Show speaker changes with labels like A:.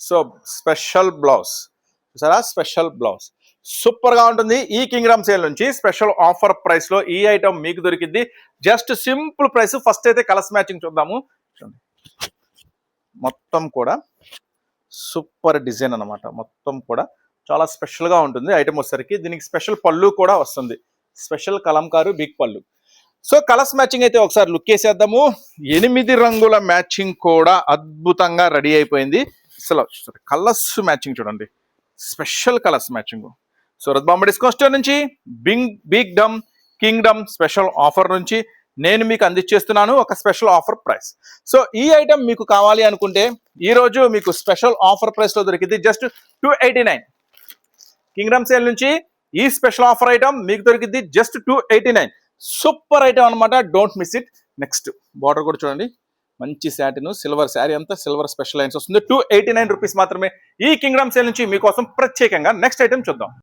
A: So special blouse. చూసారా? Special blouse. సూపర్గా ఉంటుంది. ఈ కింగ్డమ్ సేల్ నుంచి స్పెషల్ ఆఫర్ ప్రైస్లో ఈ ఐటమ్ మీకు దొరికింది జస్ట్ సింపుల్ ప్రైస్. ఫస్ట్ అయితే కలర్స్ మ్యాచింగ్ చూద్దాము. మొత్తం కూడా సూపర్ డిజైన్ అన్నమాట. మొత్తం కూడా చాలా స్పెషల్గా ఉంటుంది ఐటమ్ వచ్చేసరికి. దీనికి స్పెషల్ పళ్ళు కూడా వస్తుంది. స్పెషల్ కలంకారు బిగ్ పళ్ళు. సో కలర్స్ మ్యాచింగ్ అయితే ఒకసారి లుక్ వేసేద్దాము. ఎనిమిది రంగుల మ్యాచింగ్ కూడా అద్భుతంగా రెడీ అయిపోయింది. అసలు కలర్స్ మ్యాచింగ్ చూడండి. Special colours matching Surat Bombay discount store నుంచి బింగ్ బిగ్ డమ్ కింగ్డమ్ స్పెషల్ ఆఫర్ నుంచి నేను మీకు అందించేస్తున్నాను ఒక స్పెషల్ ఆఫర్ ప్రైస్ సో ఈ ఐటెం మీకు కావాలి అనుకుంటే ఈరోజు మీకు స్పెషల్ ఆఫర్ ప్రైస్లో దొరికింది just two eighty nine kingdom sale నుంచి ఈ స్పెషల్ ఆఫర్ ఐటమ్ మీకు దొరికింది just two eighty nine super item అనమాట don't miss it next border కూడా చూడండి. మంచి శాటిను సిల్వర్ శారీ అంతా సిల్వర్ స్పెషల్ లైన్స్ వస్తుంది. టూ ఎయిటీ నైన్ రూపీస్ మాత్రమే ఈ కింగ్డమ్ సేల్ నుంచి మీకోసం ప్రత్యేకంగా నెక్స్ట్ ఐటమ్ చూద్దాం.